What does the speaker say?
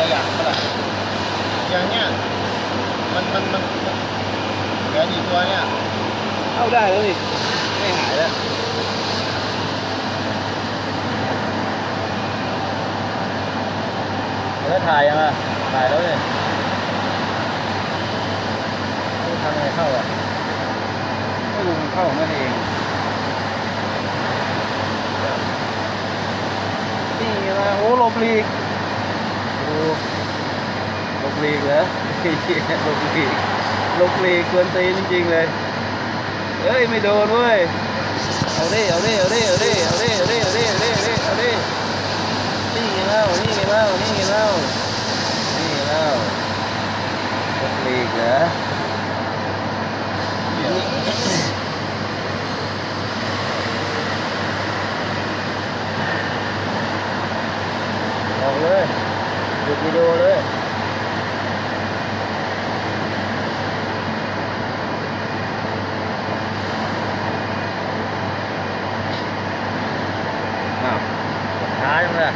ัวอย่างเท่าไหร่อย่างเนี้ยมันมันมันเหลือกี่ตัวเนี่ยเข้าได้แล้วนี่ไม่หายแล้วแล้วถ่ายยังอะถ่ายแล้วเนี่ยทำไงเข้าอะไม่รู้เข้ามันเองนี่นะโอ้ลบลีก ลบลีกเหรอลบลีกลบลีกกวนตีนจริงๆเลยเอ้ยไม่โดนเว้ยเอาดิเอาดิเอาดิเอาดิเอาดิเอาดิเอาดิเอาดิเอาดิเอาดินี่ไงเล่านี่ไงเล่านี่ไงเล่านี่ไงเล่าลบลีกเหรอออกเลย được video đấy. Nào thái không ra